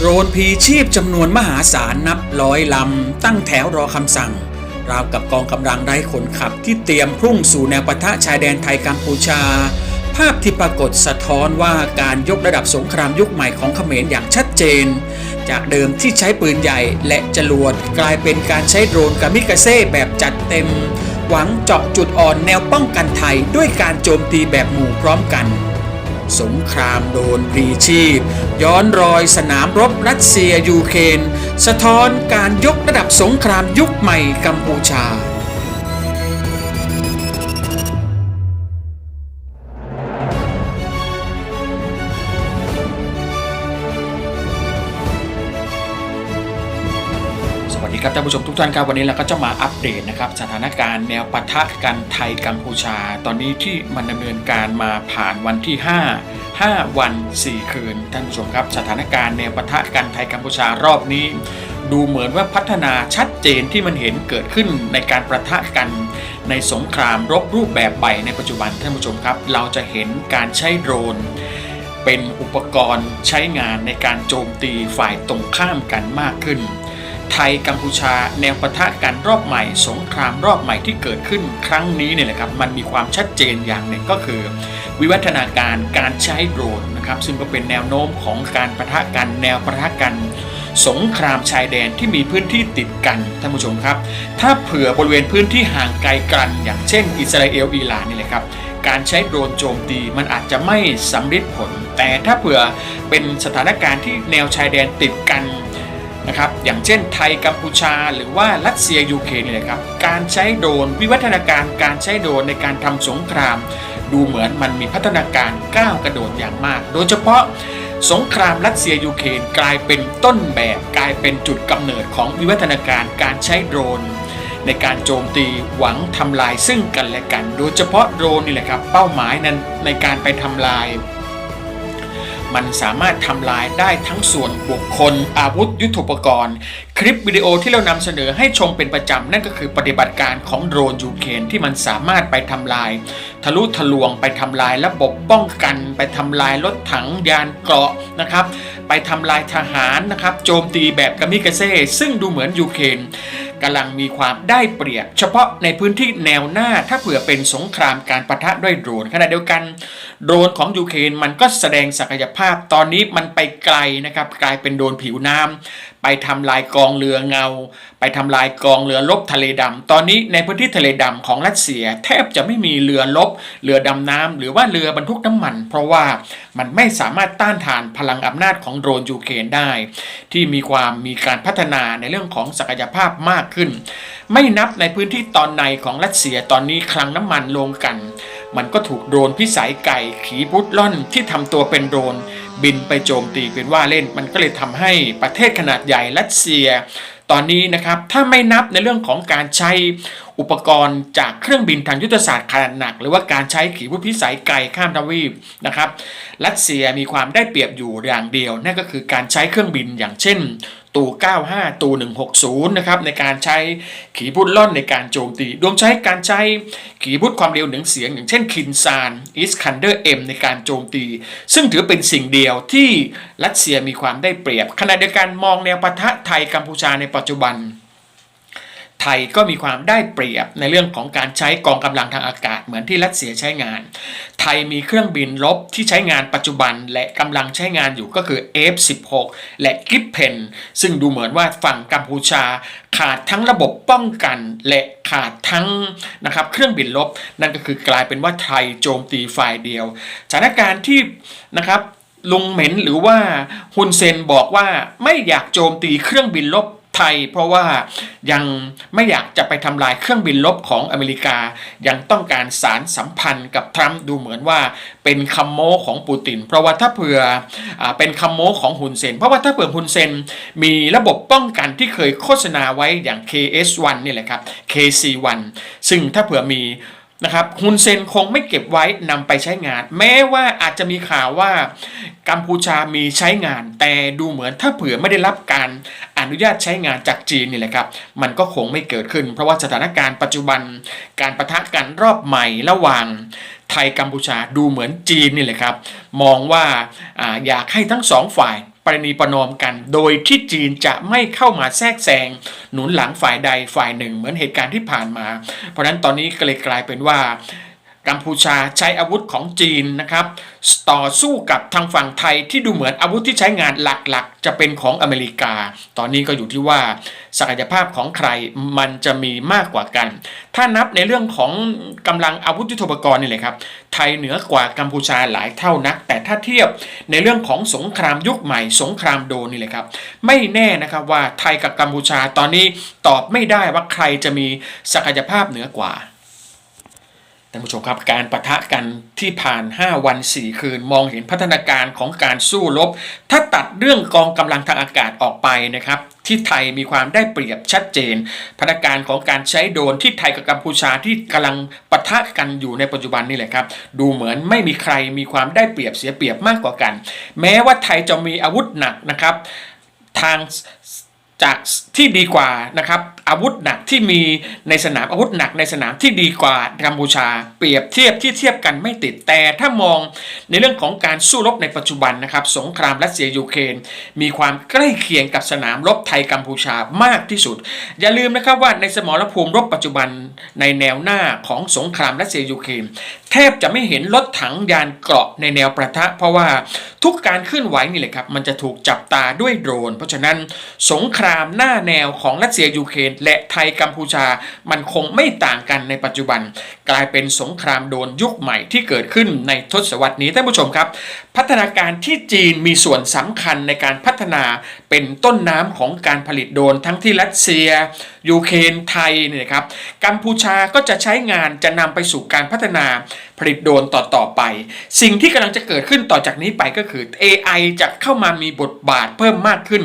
โดรนพีชีพจำนวนมหาศาลนับร้อยลำ ตั้งแถวรอคำสั่ง ราวกับกองกำลังไร้คนขับที่เตรียมพุ่งสู่แนวปะทะชายแดนไทยกัมพูชา ภาพที่ปรากฏสะท้อนว่าการยกระดับสงครามยุคใหม่ของเขมรอย่างชัดเจน จากเดิมที่ใช้ปืนใหญ่และจรวดกลายเป็นการใช้โดรนกามิกาเซ่แบบจัดเต็ม หวังเจาะจุดอ่อนแนวป้องกันไทยด้วยการโจมตีแบบหมู่พร้อมกัน สงครามโดนพรีชีพ ย้อนรอยสนามรบรัสเซียยูเครนสะท้อนการยกระดับสงครามยุคใหม่กัมพูชา ดีครับท่านผู้ชมทุกท่านครับวันนี้เราก็จะมาอัปเดตนะครับสถานการณ์แนวปะทะกันไทยกัมพูชา ตอนนี้ที่มันดำเนินการมาผ่านวันที่ 5 5 วัน 4 คืนท่านผู้ชมครับ สถานการณ์แนวปะทะกันไทยกัมพูชารอบนี้ ดูเหมือนว่าพัฒนาชัดเจนที่มันเห็นเกิดขึ้นในการประทะกันในสงครามรบรูปแบบใหม่ในปัจจุบันท่านผู้ชมครับ เราจะเห็นการใช้โดรนเป็นอุปกรณ์ใช้งานในการโจมตีฝ่ายตรงข้ามกันมากขึ้น ไทยกัมพูชาแนวปะทะกันรอบใหม่ สงครามรอบใหม่ที่เกิดขึ้นครั้งนี้เนี่ยแหละครับมันมีความชัดเจนอย่างหนึ่งก็คือ วิวัฒนาการการใช้โดรนนะครับซึ่งก็เป็นแนวโน้มของการปะทะกันแนวปะทะกัน สงครามชายแดนที่มีพื้นที่ติดกันท่านผู้ชมครับ ถ้าเผื่อบริเวณพื้นที่ห่างไกลกัน อย่างเช่น อิสราเอลอิหร่านนี่แหละครับการใช้โดรนโจมตีมันอาจจะไม่สำเร็จผล แต่ถ้าเผื่อเป็นสถานการณ์ที่แนวชายแดนติดกัน นะครับอย่างเช่นไทยกัมพูชา หรือว่ารัสเซียยูเครนเนี่ยนะครับการใช้โดรนวิวัฒนาการการใช้โดรนในการทำสงคราม ดูเหมือนมันมีพัฒนาการก้าวกระโดดอย่างมาก โดยเฉพาะสงครามรัสเซียยูเครนกลายเป็นต้นแบบกลายเป็นจุดกำเนิดของวิวัฒนาการการใช้โดรนในการโจมตีหวังทำลายซึ่งกันและกัน โดยเฉพาะโดรนนี่แหละครับ เป้าหมายนั้นในการไปทำลาย มันสามารถทำลายได้ทั้งส่วนบุคคล อาวุธยุทโธปกรณ์ คลิปวิดีโอที่เรานำเสนอให้ชมเป็นประจำนั่นก็คือปฏิบัติการของโดรนยูเครนที่มันสามารถไปทำลาย ทะลุทะลวงไปทำลายระบบป้องกัน ไปทำลายรถถังยานเกราะนะครับ ไปทำลายทหารนะครับ โจมตีแบบกามิกาเซ่ซึ่งดูเหมือนยูเครนกำลังมีความได้เปรียบ เฉพาะในพื้นที่แนวหน้าถ้าเผื่อเป็นสงครามการประทะด้วยโดรนขณะเดียวกัน โดรนของยูเครนมันก็แสดงศักยภาพตอนนี้มันไปไกลนะครับ กลายเป็นโดรนผิวน้ำ ไปทำลายกองเรือเงา ไปทำลายกองเรือลบทะเลดำตอนนี้ในพื้นที่ทะเลดำของรัสเซีย แทบจะไม่มีเรือลบเรือดำน้ำหรือว่าเรือบรรทุกน้ำมัน เพราะว่ามันไม่สามารถต้านทานพลังอำนาจของโดรนยูเครนได้ ที่มีความมีการพัฒนาในเรื่องของศักยภาพมากขึ้น ไม่นับในพื้นที่ตอนในของรัสเซียตอนนี้คลังน้ำมันลงกัน มันก็ถูกโดรนพิสัยไก่ขีบุตล่อนที่ทำตัวเป็นโดรน บินไปโจมตีเป็นว่าเล่น มันก็เลยทำให้ประเทศขนาดใหญ่รัสเซีย ตอนนี้นะครับถ้าไม่นับในเรื่องของการใช้อุปกรณ์จากเครื่องบินทางยุทธศาสตร์ขนาดหนัก หรือว่าการใช้ขีปนาวุธพิสัยไกลข้ามทวีปนะครับ รัสเซียมีความได้เปรียบอยู่อย่างเดียวนั่นก็คือการใช้เครื่องบินอย่างเช่น ตู95 ตู160 นะครับในการใช้ขีปนาวุธล่อนในการโจมตี รวมใช้การใช้ขีปนาวุธความเร็วหนึ่งเสียง อย่างเช่นคินซานอิสคันเดอร์เอ็มในการโจมตี ซึ่งถือเป็นสิ่งเดียวที่รัสเซียมีความได้เปรียบขณะเดียวกันมองแนวปะทะไทยกัมพูชาในปัจจุบัน ไทยก็มีความได้เปรียบในเรื่องของการใช้กองกำลังทางอากาศเหมือนที่รัสเซียใช้งาน ไทยมีเครื่องบินรบที่ใช้งานปัจจุบันและกำลังใช้งานอยู่ก็คือ F16 และกิฟเพนซึ่งดูเหมือนว่าฝั่งกัมพูชาขาดทั้งระบบป้องกันและขาดทั้งนะครับเครื่องบินรบนั่นก็คือกลายเป็นว่าไทยโจมตีฝ่ายเดียวสถานการณ์ที่นะครับลุงเหม็นหรือว่าฮุนเซนบอกว่าไม่อยากโจมตีเครื่องบินรบ ไทย เพราะว่ายังไม่อยากจะไปทำลายเครื่องบินรบของอเมริกา ยังต้องการสารสัมพันธ์กับทรัมป์ดูเหมือนว่าเป็นคำโม้ของปูติน เพราะว่าถ้าเผื่ออเป็นคำโม้ของฮุนเซน เพราะว่าถ้าเผื่อฮุนเซนมีระบบป้องกันที่เคยโฆษณาไว้อย่าง KS1 นี่แหละครับ KC1 ซึ่งถ้าเผื่อมี นะครับฮุนเซนคงไม่เก็บไว้นำไปใช้งาน แม้ว่าอาจจะมีข่าวว่ากัมพูชามีใช้งาน แต่ดูเหมือนถ้าเผื่อไม่ได้รับการอนุญาตใช้งานจากจีนนี่แหละครับ มันก็คงไม่เกิดขึ้น เพราะว่าสถานการณ์ปัจจุบันการประทะกันรอบใหม่ระหว่างไทยกัมพูชาดูเหมือนจีนนี่แหละครับ มองว่าอาอยากให้ทั้งสองฝ่าย ประนีประนอมกัน โดยที่จีนจะไม่เข้ามาแทรกแซงหนุนหลังฝ่ายใดฝ่ายหนึ่ง เหมือนเหตุการณ์ที่ผ่านมา เพราะฉะนั้นตอนนี้ก็เลยกลายเป็นว่า กัมพูชาใช้อาวุธของจีนนะครับ ต่อสู้กับทางฝั่งไทยที่ดูเหมือนอาวุธที่ใช้งานหลักๆ จะเป็นของอเมริกา ตอนนี้ก็อยู่ที่ว่าศักยภาพของใครมันจะมีมากกว่ากัน ถ้านับในเรื่องของกำลังอาวุธยุทโธปกรณ์นี่เลยครับ ไทยเหนือกว่ากัมพูชาหลายเท่านัก แต่ถ้าเทียบในเรื่องของสงครามยุคใหม่ สงครามโดนนี่เลยครับ ไม่แน่นะครับว่าไทยกับกัมพูชาตอนนี้ตอบไม่ได้ว่าใครจะมีศักยภาพเหนือกว่า ท่านผู้ชมครับการประทะกันที่ผ่าน 5 วัน 4 คืนมองเห็นพัฒนาการของการสู้รบ ถ้าตัดเรื่องกองกำลังทางอากาศออกไปนะครับที่ไทยมีความได้เปรียบชัดเจนพัฒนาการของการใช้โดรนที่ไทยกับกัมพูชาที่กำลังปะทะกันอยู่ในปัจจุบันนี่แหละครับ ดูเหมือนไม่มีใครมีความได้เปรียบเสียเปรียบมากกว่ากัน แม้ว่าไทยจะมีอาวุธหนักนะครับ ทางจากที่ดีกว่านะครับ อาวุธหนักที่มีในสนามอาวุธหนักในสนามที่ดีกว่ากัมพูชา เปรียบเทียบที่เทียบกันไม่ติดแต่ถ้ามองในเรื่องของการสู้รบในปัจจุบันนะครับสงครามรัสเซียยูเครนมีความใกล้เคียงกับสนามรบไทยกัมพูชามากที่สุด อย่าลืมนะครับว่าในสมรภูมิรบปัจจุบันในแนวหน้าของสงครามรัสเซียยูเครนแทบจะไม่เห็นรถถังยานเกราะในแนวประทะ เพราะว่าทุกการเคลื่อนไหวนี่แหละครับ มันจะถูกจับตาด้วยโดรน เพราะฉะนั้นสงครามหน้าแนวของรัสเซียยูเครนและไทยกัมพูชา มันคงไม่ต่างกันในปัจจุบัน กลายเป็นสงครามโดรนยุคใหม่ที่เกิดขึ้นในทศวรรษนี้ท่านผู้ชมครับ พัฒนาการที่จีนมีส่วนสำคัญในการพัฒนาเป็นต้นน้ำของการผลิตโดนทั้งที่รัสเซีย ยูเครนไทยเนี่ยนะครับกัมพูชาก็จะใช้งานจะนำไปสู่การพัฒนาผลิตโดนต่อๆไป สิ่งที่กำลังจะเกิดขึ้นต่อจากนี้ไปก็คือ AI จะเข้ามามีบทบาทเพิ่มมากขึ้น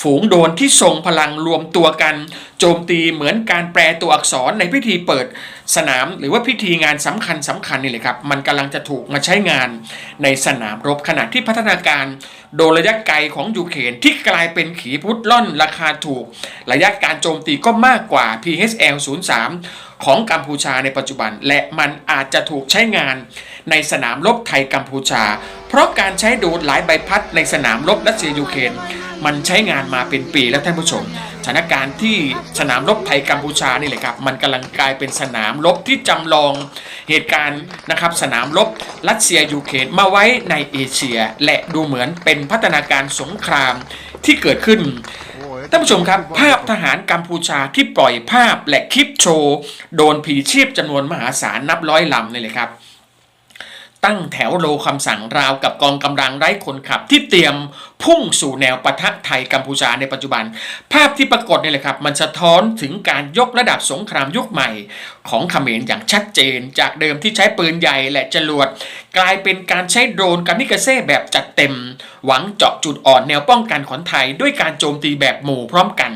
ฝูงโดนที่ทรงพลังรวมตัวกัน โจมตีเหมือนการแปลตัวอักษรในพิธีเปิดสนามหรือว่าพิธีงานสำคัญสำคัญนี่เลยครับ มันกำลังจะถูกมาใช้งานในสนามรบขณะที่พัฒนาการ โดรนระยะไกลของยูเครนที่กลายเป็นขีพุทธล่อนราคาถูก ระยะการโจมตีก็มากกว่า PHL 03ของกัมพูชาในปัจจุบัน และมันอาจจะถูกใช้งานในสนามรบไทยกัมพูชา เพราะการใช้ดรนหลายใบพัดในสนามรบรัสเซียยูเครน มันใช้งานมาเป็นปีแล้วท่านผู้ชมสถานการณ์ที่สนามรบไทยกัมพูชานี่แหละครับ มันกำลังกลายเป็นสนามรบที่จำลองเหตุการณ์นะครับสนามรบรัสเซียยูเครนมาไว้ในเอเชีย และดูเหมือนเป็นพัฒนาการสงครามที่เกิดขึ้นท่านผู้ชมครับ ภาพทหารกัมพูชาที่ปล่อยภาพและคลิปโชว์ โดนผีชีพจำนวนมหาศาลนับร้อยลำเลยเลยครับ ตั้งแถวโลคำสั่งราวกับกองกำลังไร้คนขับ ที่เตรียมพุ่งสู่แนวปะทะไทยกัมพูชาในปัจจุบัน ภาพที่ปรากฏนี่แหละครับ มันสะท้อนถึงการยกระดับสงครามยุคใหม่ ของเขมรอย่างชัดเจน จากเดิมที่ใช้ปืนใหญ่และจรวด กลายเป็นการใช้โดรนกามิกาเซ่แบบจัดเต็ม หวังเจาะจุดอ่อนแนวป้องกันของไทย ด้วยการโจมตีแบบหมู่พร้อมกัน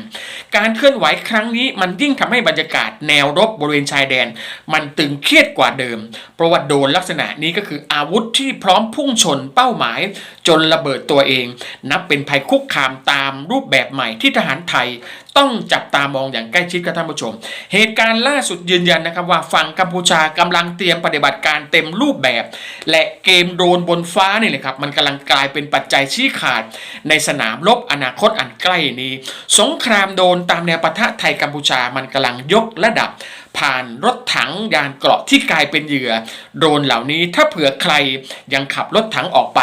การเคลื่อนไหวครั้งนี้มันยิ่งทำให้บรรยากาศแนวรบบริเวณชายแดน มันตึงเครียดกว่าเดิม เพราะว่าโดนลักษณะนี้ก็คืออาวุธที่พร้อมพุ่งชนเป้าหมาย จนระเบิดตัวเอง นับเป็นภัยคุกคามตามรูปแบบใหม่ที่ทหารไทย ต้องจับตามองอย่างใกล้ชิดกับท่านผู้ชม เหตุการณ์ล่าสุดยืนยันนะครับว่าฝั่งกัมพูชากำลังเตรียมปฏิบัติการเต็มรูปแบบ และเกมโดรนบนฟ้านี่แหละครับมันกำลังกลายเป็นปัจจัยชี้ขาด ในสนามรบอนาคตอันใกล้นี้ สงครามโดนตามแนวปะทะไทยกัมพูชามันกำลังยกระดับ ผ่านรถถังยานเกราะที่กลายเป็นเหยื่อ โดรนเหล่านี้ถ้าเผื่อใครยังขับรถถังออกไป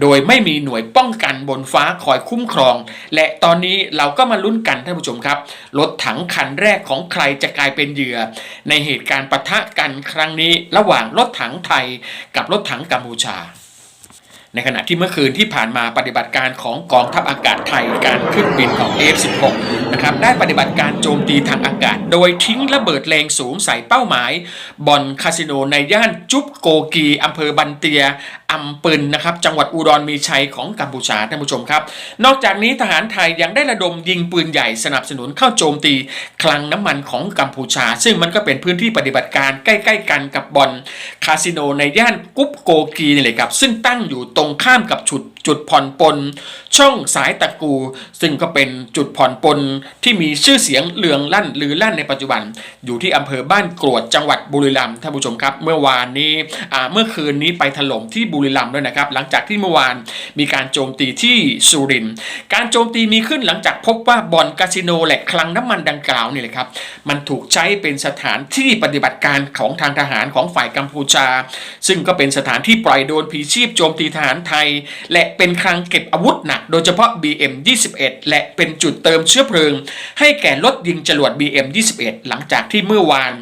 โดยไม่มีหน่วยป้องกันบนฟ้าคอยคุ้มครอง และตอนนี้เราก็มาลุ้นกันท่านผู้ชมครับรถถังคันแรกของใครจะกลายเป็นเหยื่อ ในเหตุการณ์ปะทะกันครั้งนี้ ระหว่างรถถังไทยกับรถถังกัมพูชา ในขณะที่เมื่อคืนที่ผ่านมาปฏิบัติการของกองทัพอากาศไทยการขึ้นบินของ F16 นะครับได้ปฏิบัติการโจมตีทางอากาศ โดยทิ้งระเบิดแรงสูงใส่เป้าหมายบ่อนคาสิโนในย่านจุบโกกีอำเภอบันเตียอำปึนนะครับจังหวัดอุดรมีชัยของกัมพูชาท่านผู้ชมครับ นอกจากนี้ทหารไทยยังได้ระดมยิงปืนใหญ่สนับสนุนเข้าโจมตีคลังน้ำมันของกัมพูชา ซึ่งมันก็เป็นพื้นที่ปฏิบัติการใกล้ ๆ กันกับบ่อนคาสิโนในย่านกุ๊บโกกีนี่เลยครับซึ่งตั้งอยู่ตรงงข้ามกับฉุด จุดผ่อนปลนช่องสายตะกู ซึ่งก็เป็นจุดผ่อนปลนที่มีชื่อเสียงเลืองลั่นหรือลั่นในปัจจุบัน อยู่ที่อำเภอบ้านกรวดจังหวัดบุรีรัมย์ท่านผู้ชมครับ เมื่อวานนี้เมื่อคืนนี้ไปถล่มที่บุรีรัมย์ด้วยนะครับ หลังจากที่เมื่อวานมีการโจมตีที่สุรินทร์การโจมตีมีขึ้นหลังจากพบว่าบ่อนคาสิโนและคลังน้ำมันดังกล่าวนี่เลยครับมันถูกใช้เป็นสถานที่ปฏิบัติการของทางทหารของฝ่ายกัมพูชา ซึ่งก็เป็นสถานที่ปล่อยโดนผีชีพโจมตีทหารไทย และเป็นคลังเก็บอาวุธหนักโดยเฉพาะ BM 21 และเป็นจุดเติมเชื้อเพลิง ให้แก่รถยิงจรวด BM 21 หลังจากที่เมื่อวาน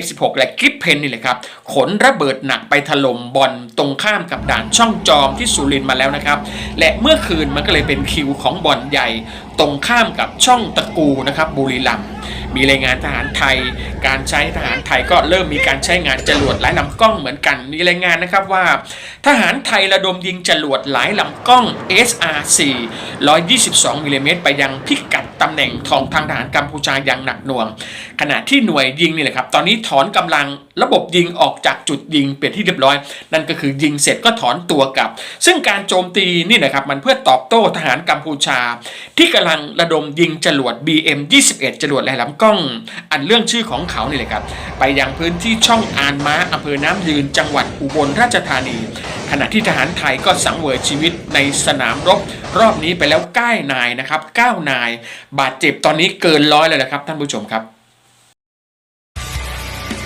F16 และกิฟเพนนี่แหละครับ ขนระเบิดหนักไปถล่มบอลตรงข้ามกับด่านช่องจอมที่สุรินมาแล้วนะครับ และเมื่อคืนมันก็เลยเป็นคิวของบอลใหญ่ตรงข้ามกับช่องตะกูนะครับบุรีรัมย์มีรายงานทหารไทย การใช้ทหารไทยก็เริ่มมีการใช้งานจรวดหลายลำกล้องเหมือนกัน มีรายงานนะครับว่า ทหารไทยระดมยิงจรวดหลายลำกล้อง SR4 122มิลลิเมตรไปยังพิกัดตำแหน่งของทางทหารกัมพูชาอย่างหนักหน่วง ขณะที่หน่วยยิงนี่แหละครับ ตอนนี้ถอนกำลังระบบยิงออกจากจุดยิงเป็นที่เรียบร้อย นั่นก็คือยิงเสร็จก็ถอนตัวกลับ ซึ่งการโจมตีนี่นะครับมันเพื่อตอบโต้ทหารกัมพูชา ที่กำลังระดมยิงจรวด BM 21จรวดหลายลำกล้อง อันเรื่องชื่อของเขานี่เลยครับไปยังพื้นที่ช่องอานม้าอำเภอน้ำยืนจังหวัดอุบลราชธานีขณะที่ทหารไทยก็สังเวยชีวิตในสนามรบ รอบนี้ไปแล้ว9นายนะครับ9นาย บาดเจ็บตอนนี้เกินร้อยเลยนะครับท่านผู้ชมครับ